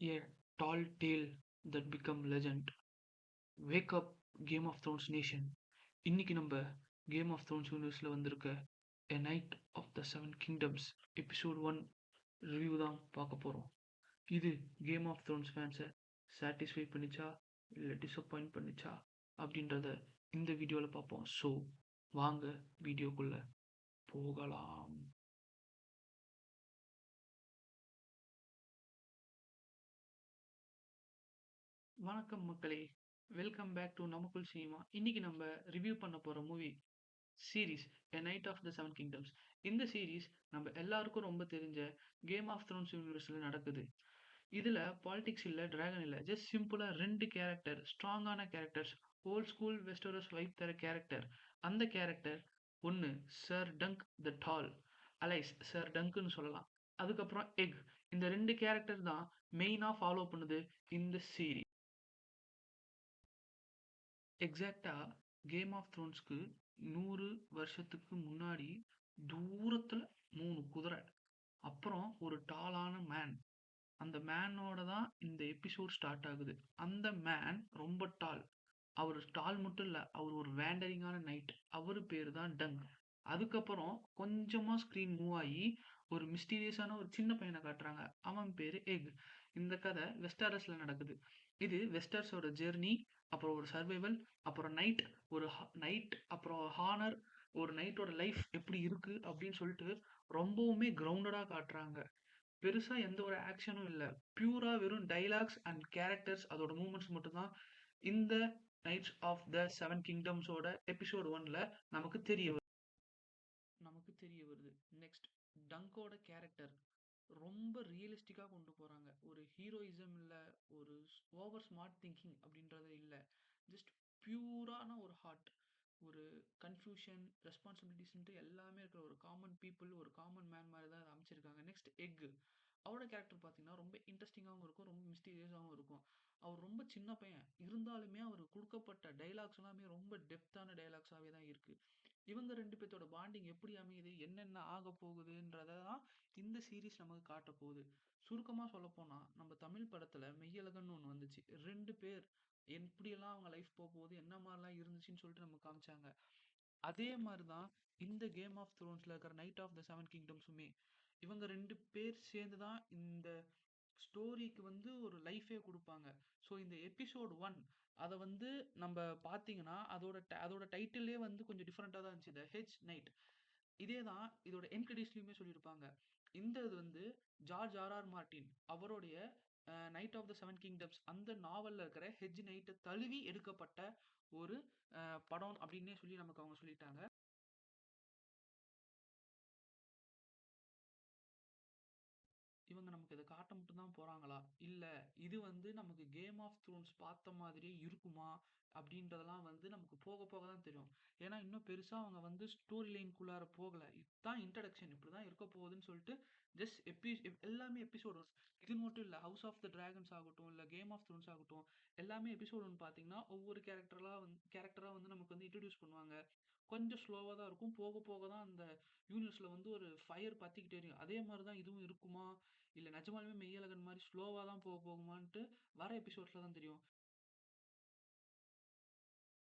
A tall tale that become legend. Wake up Game of Thrones nation இன்னைக்கு நம்ம game of Thrones யூனிவர்ஸில் வந்திருக்க a Knight of the Seven Kingdoms episode one review தான் பார்க்க போகிறோம் இது கேம் ஆஃப் த்ரோன்ஸ் ஃபேன்ஸை சாட்டிஸ்ஃபை பண்ணிச்சா இல்லை டிசப்பாயிண்ட் பண்ணிச்சா அப்படின்றத இந்த வீடியோவில் பார்ப்போம். ஸோ வாங்க வீடியோக்குள்ளே போகலாம். வணக்கம் மக்களே. வெல்கம் பேக் டு நமக்குள் சினிமா. இன்னைக்கு நம்ம ரிவ்யூ பண்ண போகிற movie series a Knight of the Seven Kingdoms இந்த சீரீஸ் நம்ம எல்லாருக்கும் ரொம்ப தெரிஞ்ச கேம் ஆஃப் த்ரோன்ஸ் யூனிவர்ஸில் நடக்குது. இதில் பாலிடிக்ஸ் இல்லை ட்ராகன் இல்லை ஜஸ்ட் சிம்பிளாக ரெண்டு கேரக்டர் ஸ்ட்ராங்கான characters old school Westeros vibe தர கேரக்டர் அந்த கேரக்டர் ஒன்று Ser Dunk the Tall alias Ser டங்க்னு சொல்லலாம். அதுக்கப்புறம் எக் இந்த ரெண்டு கேரக்டர் தான் மெயினாக ஃபாலோ பண்ணுது இந்த சீரீஸ் எக்ஸாக்டாக கேம் ஆஃப் த்ரோன்ஸ்க்கு நூறு வருஷத்துக்கு முன்னாடி தூரத்தில் மூணு குதிரை அப்புறம் ஒரு டாலான மேன் அந்த மேனோட தான் இந்த எபிசோட் ஸ்டார்ட் ஆகுது. அந்த மேன் ரொம்ப டால் அவர் டால் மட்டும் இல்லை அவர் ஒரு வேண்டரிங்கான நைட் அவர் பேர் தான் டங் அதுக்கப்புறம் கொஞ்சமாக ஸ்க்ரீன் மூவ் ஆகி ஒரு மிஸ்டீரியஸான ஒரு சின்ன பையனை காட்டுறாங்க. அவன் பேர் எக் இந்த கதை வெஸ்டாரஸ்ல நடக்குது. இது வெஸ்டர்ஸோட ஜெர்னி அப்புறம் ஒரு சர்வைவல் அப்புறம் நைட் ஒரு நைட் அப்புறம் ஹானர் ஒரு நைட்டோட லைஃப் எப்படி இருக்கு அப்படின்னு சொல்லிட்டு ரொம்பவுமே கிரவுண்டடாக காட்டுறாங்க. பெருசாக எந்த ஒரு ஆக்ஷனும் இல்லை. பியூரா வெறும் டைலாக்ஸ் அண்ட் கேரக்டர்ஸ் அதோட மூமெண்ட்ஸ் மட்டும்தான் இந்த நைட்ஸ் ஆஃப் த செவன் கிங்டம்ஸோட எபிசோட் ஒன்ல நமக்கு தெரிய தெரிய வருது. நெக்ஸ்ட் டங்கோட கேரக்டர் ரொம்ப ரியலிஸ்டிக்காக கொண்டு போகிறாங்க ஒரு ஹீரோயிசம் இல்லை ஒரு ஓவர் ஸ்மார்ட் திங்கிங் அப்படின்றத இல்லை. ஜஸ்ட் பியூரான ஒரு ஹார்ட் ஒரு கன்ஃபியூஷன் ரெஸ்பான்சிபிலிட்டிஸ்ன்ட்டு எல்லாமே இருக்கிற ஒரு காமன் பீப்புள் ஒரு காமன் மேன் மாதிரி தான் அதை அமைச்சிருக்காங்க. நெக்ஸ்ட் எக் அவரோட கேரக்டர் பார்த்தீங்கன்னா ரொம்ப இன்ட்ரெஸ்டிங்காகவும் இருக்கும் ரொம்ப மிஸ்டீரியஸாகவும் இருக்கும். அவர் ரொம்ப சின்ன பையன். இருந்தாலுமே அவர் கொடுக்கப்பட்ட டைலாக்ஸ் எல்லாமே ரொம்ப டெப்த்தான டைலாக்ஸாகவே தான் இருக்குது இவங்க ரெண்டு பேர்த்தோட பாண்டிங் எப்படி அமையுது? என்னென்ன ஆக போகுதுன்றத தான் இந்த சீரீஸ் நமக்கு காட்ட போகுது. சுருக்கமாக சொல்லப்போனால் நம்ம தமிழ் படத்தில் மெய்யழகன்னு ஒன்று வந்துச்சு. ரெண்டு பேர் எப்படியெல்லாம் அவங்க லைஃப் போக போகுது? என்ன மாதிரிலாம் இருந்துச்சுன்னு சொல்லிட்டு நம்ம காமிச்சாங்க. அதே மாதிரி தான் இந்த கேம் ஆஃப் த்ரோன்ஸில் இருக்கிற நைட் ஆஃப் த செவன் கிங்டம்ஸுமே இவங்க ரெண்டு பேர் சேர்ந்து தான் இந்த ஸ்டோரிக்கு வந்து ஒரு லைஃபே கொடுப்பாங்க. ஸோ இந்த எபிசோட் ஒன் அதை வந்து நம்ம பார்த்தீங்கன்னா அதோட அதோட டைட்டிலே வந்து கொஞ்சம் டிஃப்ரெண்ட்டாக தான் இருந்துச்சு. த ஹெச் நைட் இதே தான் இதோட என்கடிஸ்லையுமே சொல்லியிருப்பாங்க இந்த இது வந்து ஜார்ஜ் ஆர் ஆர் மார்டின் அவருடைய Knight of the Seven Kingdoms அந்த நாவலில் இருக்கிற ஹெஜ் நைட்டை தழுவி எடுக்கப்பட்ட ஒரு படம் அப்படின்னே சொல்லி நமக்கு அவங்க சொல்லிட்டாங்க. நமக்கு இதை காட்ட மட்டும் தான் போகிறாங்களா இல்லை இது வந்து நமக்கு கேம் ஆஃப் த்ரோன்ஸ் பார்த்த மாதிரியே இருக்குமா? அப்படின்றதெல்லாம் வந்து நமக்கு போக போக தான் தெரியும். ஏன்னா இன்னும் பெருசாக அவங்க வந்து ஸ்டோரி லைன்குள்ளார போகலை. இதுதான் இன்ட்ரடக்ஷன் இப்படி தான் இருக்க போகுதுன்னு சொல்லிட்டு ஜஸ்ட் எப்பி எல்லாமே எபிசோடு இது மட்டும் இல்லை ஹவுஸ் ஆஃப் த ட்ராகன்ஸ் ஆகட்டும் இல்லை கேம் ஆஃப் த்ரோன்ஸ் ஆகட்டும் எல்லாமே எபிசோடுன்னு பார்த்தீங்கன்னா ஒவ்வொரு கேரக்டராக வந்து கேரக்டராக வந்து நமக்கு வந்து இன்ட்ரடியூஸ் பண்ணுவாங்க. கொஞ்சம் ஸ்லோவாக தான் இருக்கும். போக போக தான் அந்த யூனிவர்ஸில் வந்து ஒரு ஃபயர் பற்றிக்கிட்டே இருக்கும் அதே மாதிரி தான் இதுவும் இருக்குமா? இல்லை நிஜமாலுமே மெய்யழகன் மாதிரி ஸ்லோவாக தான் போக போகுமான்ட்டு வர எபிசோட்ஸில் தான் தெரியும்.